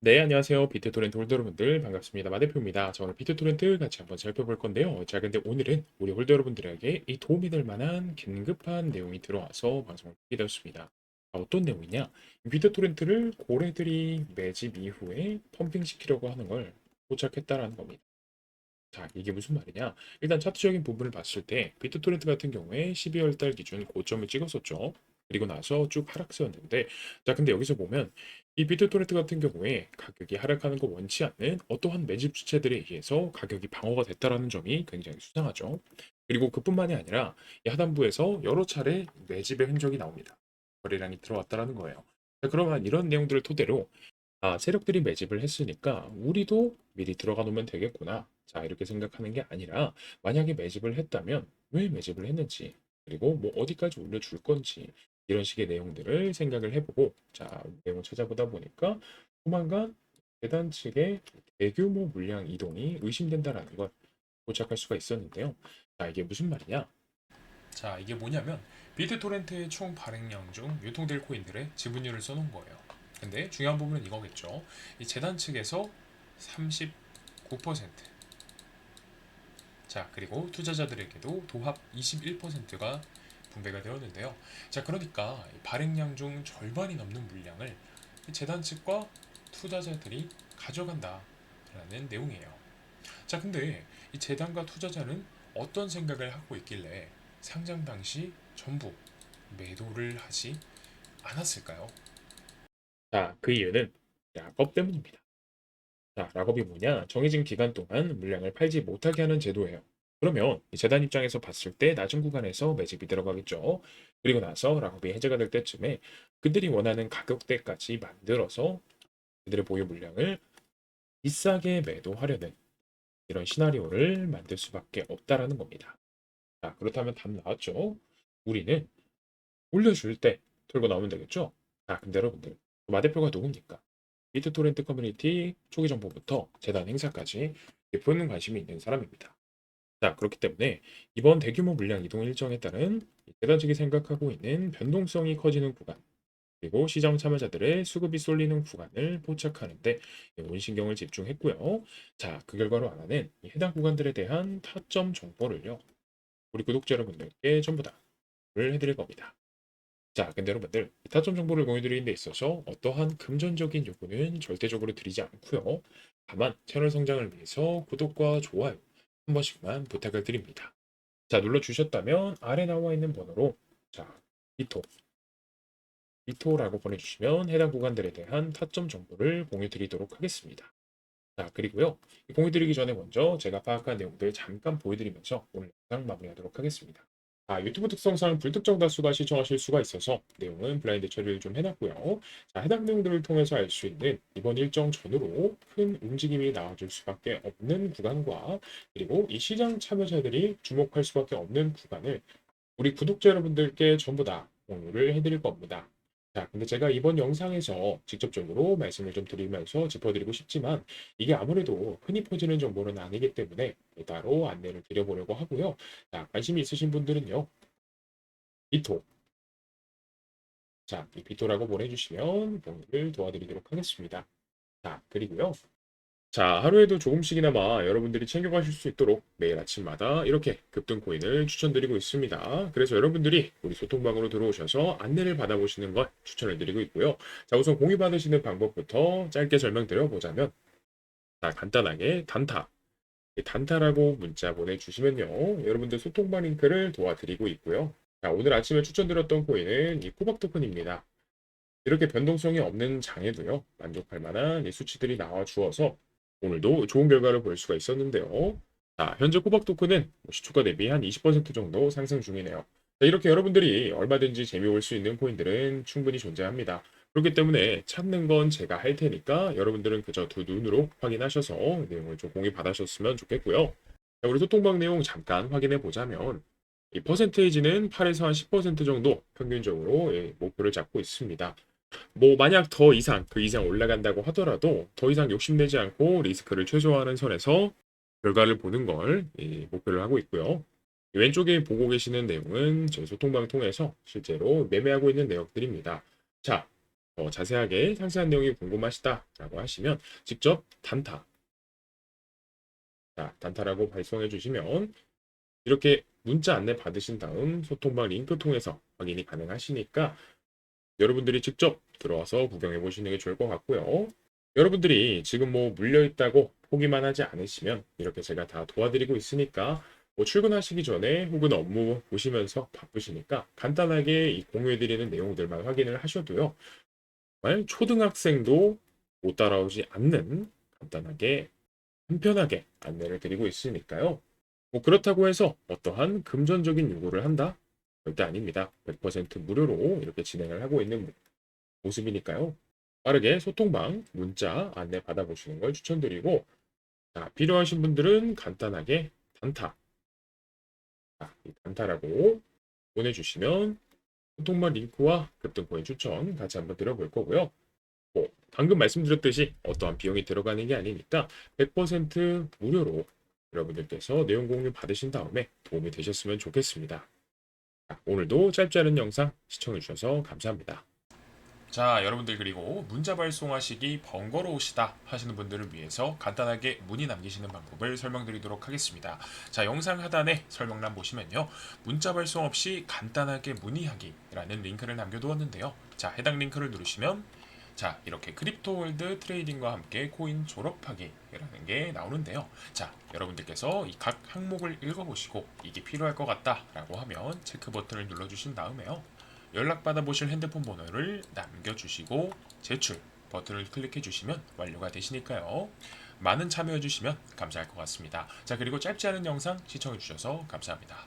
네, 안녕하세요. 비트토렌트 홀더 여러분들 반갑습니다. 마대표입니다. 자, 오늘 비트토렌트 같이 한번 살펴볼 건데요. 자, 근데 오늘은 우리 홀더 여러분들에게 이 도움이 될 만한 긴급한 내용이 들어와서 방송을 하게 되었습니다. 자, 어떤 내용이냐? 이 비트토렌트를 고래들이 매집 이후에 펌핑시키려고 하는 걸 포착했다라는 겁니다. 자, 이게 무슨 말이냐? 일단 차트적인 부분을 봤을 때 비트토렌트 같은 경우에 12월 달 기준 고점을 찍었었죠. 그리고 나서 쭉 하락세였는데, 자, 근데 여기서 보면 이 비트토렌트 같은 경우에 가격이 하락하는 거 원치 않는 어떠한 매집 주체들에 의해서 가격이 방어가 됐다라는 점이 굉장히 수상하죠. 그리고 그뿐만이 아니라 이 하단부에서 여러 차례 매집의 흔적이 나옵니다. 거래량이 들어왔다라는 거예요. 자, 그러면 이런 내용들을 토대로 아, 세력들이 매집을 했으니까 우리도 미리 들어가 놓으면 되겠구나. 자, 이렇게 생각하는 게 아니라 만약에 매집을 했다면 왜 매집을 했는지, 그리고 뭐 어디까지 올려줄 건지 이런 식의 내용들을 생각을 해보고 자, 내용을 찾아보다 보니까 조만간 재단 측의 대규모 물량 이동이 의심된다라는 걸 포착할 수가 있었는데요. 자, 이게 무슨 말이냐? 자, 이게 뭐냐면 비트토렌트의 총 발행량 중 유통될 코인들의 지분율을 써놓은 거예요. 근데 중요한 부분은 이거겠죠. 이 재단 측에서 39%. 자, 그리고 투자자들에게도 도합 21%가 분배가 되었는데요. 자, 그러니까 이 발행량 중 절반이 넘는 물량을 이 재단 측과 투자자들이 가져간다라는 내용이에요. 자, 근데 이 재단과 투자자는 어떤 생각을 하고 있길래 상장 당시 전부 매도를 하지 않았을까요? 자, 그 이유는 락업 때문입니다. 자, 락업이 뭐냐? 정해진 기간 동안 물량을 팔지 못하게 하는 제도예요. 그러면 이 재단 입장에서 봤을 때 낮은 구간에서 매집이 들어가겠죠. 그리고 나서 락업이 해제가 될 때쯤에 그들이 원하는 가격대까지 만들어서 그들의 보유 물량을 비싸게 매도하려는 이런 시나리오를 만들 수밖에 없다라는 겁니다. 자, 그렇다면 답 나왔죠? 우리는 올려줄 때 털고 나오면 되겠죠? 자, 근데 여러분들 마대표가 누굽니까? 비트토렌트 커뮤니티 초기 정보부터 재단 행사까지 깊은 관심이 있는 사람입니다. 자, 그렇기 때문에 이번 대규모 물량 이동 일정에 따른 재단 측이 생각하고 있는 변동성이 커지는 구간, 그리고 시장 참여자들의 수급이 쏠리는 구간을 포착하는데 온 신경을 집중했고요. 자, 그 결과로 알아낸 이 해당 구간들에 대한 타점 정보를요. 우리 구독자 여러분들께 전부 다를 해드릴 겁니다. 자, 근데 여러분들 이 타점 정보를 공유드리는 데 있어서 어떠한 금전적인 요구는 절대적으로 드리지 않고요. 다만 채널 성장을 위해서 구독과 좋아요 한 번씩만 부탁을 드립니다. 자, 눌러주셨다면 아래 나와 있는 번호로 자, 이토 이토라고 보내주시면 해당 구간들에 대한 타점 정보를 공유 드리도록 하겠습니다. 자, 그리고요. 공유 드리기 전에 먼저 제가 파악한 내용들 잠깐 보여드리면서 오늘 영상 마무리하도록 하겠습니다. 아, 유튜브 특성상 불특정 다수가 시청하실 수가 있어서 내용은 블라인드 처리를 좀 해놨고요. 자, 해당 내용들을 통해서 알 수 있는 이번 일정 전후로 큰 움직임이 나와줄 수밖에 없는 구간과 그리고 이 시장 참여자들이 주목할 수밖에 없는 구간을 우리 구독자 여러분들께 전부 다 공유를 해드릴 겁니다. 자, 근데 제가 이번 영상에서 직접적으로 말씀을 좀 드리면서 짚어드리고 싶지만 이게 아무래도 흔히 퍼지는 정보는 아니기 때문에 따로 안내를 드려보려고 하고요. 자, 관심이 있으신 분들은요. 비토. 자, 이 비토라고 보내주시면 공유를 도와드리도록 하겠습니다. 자, 그리고요. 자, 하루에도 조금씩이나마 여러분들이 챙겨가실 수 있도록 매일 아침마다 이렇게 급등 코인을 추천드리고 있습니다. 그래서 여러분들이 우리 소통방으로 들어오셔서 안내를 받아보시는 걸 추천을 드리고 있고요. 자, 우선 공유 받으시는 방법부터 짧게 설명드려보자면, 자, 간단하게 단타. 이 단타라고 문자 보내주시면요. 여러분들 소통방 링크를 도와드리고 있고요. 자, 오늘 아침에 추천드렸던 코인은 이 코박 토큰입니다. 이렇게 변동성이 없는 장에도요, 만족할 만한 이 수치들이 나와 주어서 오늘도 좋은 결과를 볼 수가 있었는데요. 자, 현재 코박 토큰은 뭐 시초가 대비 한 20% 정도 상승 중이네요. 자, 이렇게 여러분들이 얼마든지 재미볼 수 있는 코인들은 충분히 존재합니다. 그렇기 때문에 찾는 건 제가 할 테니까 여러분들은 그저 두 눈으로 확인하셔서 내용을 좀 공유 받으셨으면 좋겠고요. 자, 우리 소통방 내용 잠깐 확인해 보자면 이 퍼센테이지는 8에서 한 10% 정도 평균적으로 예, 목표를 잡고 있습니다. 뭐 만약 더 이상 그 이상 올라간다고 하더라도 더 이상 욕심내지 않고 리스크를 최소화하는 선에서 결과를 보는 걸 예, 목표를 하고 있고요. 왼쪽에 보고 계시는 내용은 저희 소통방 통해서 실제로 매매하고 있는 내역들입니다. 자, 더 자세하게 상세한 내용이 궁금하시다라고 하시면 직접 단타 자, 단타라고 발송해 주시면 이렇게 문자 안내 받으신 다음 소통방 링크 통해서 확인이 가능하시니까 여러분들이 직접 들어와서 구경해 보시는 게 좋을 것 같고요. 여러분들이 지금 뭐 물려 있다고 포기만 하지 않으시면 이렇게 제가 다 도와드리고 있으니까 뭐 출근하시기 전에 혹은 업무 보시면서 바쁘시니까 간단하게 이 공유해드리는 내용들만 확인을 하셔도요. 정말 초등학생도 못 따라오지 않는 간단하게 간편하게 안내를 드리고 있으니까요. 뭐 그렇다고 해서 어떠한 금전적인 요구를 한다? 절대 아닙니다. 100% 무료로 이렇게 진행을 하고 있는 모습이니까요. 빠르게 소통방, 문자 안내 받아보시는 걸 추천드리고, 자, 필요하신 분들은 간단하게 단타, 자, 이 단타라고 보내주시면 소통방 링크와 급등코인 추천 같이 한번 드려볼 거고요. 뭐 방금 말씀드렸듯이 어떠한 비용이 들어가는 게 아니니까 100% 무료로 여러분들께서 내용 공유 받으신 다음에 도움이 되셨으면 좋겠습니다. 자, 오늘도 짧지 않은 영상 시청해 주셔서 감사합니다. 자, 여러분들 그리고 문자 발송하시기 번거로우시다 하시는 분들을 위해서 간단하게 문의 남기시는 방법을 설명드리도록 하겠습니다. 자, 영상 하단에 설명란 보시면요. 문자 발송 없이 간단하게 문의하기 라는 링크를 남겨두었는데요. 자, 해당 링크를 누르시면 자, 이렇게 크립토 월드 트레이딩과 함께 코인 졸업하기라는 게 나오는데요. 자, 여러분들께서 이 각 항목을 읽어보시고 이게 필요할 것 같다라고 하면 체크 버튼을 눌러주신 다음에요. 연락받아 보실 핸드폰 번호를 남겨주시고 제출 버튼을 클릭해 주시면 완료가 되시니까요. 많은 참여해 주시면 감사할 것 같습니다. 자, 그리고 짧지 않은 영상 시청해 주셔서 감사합니다.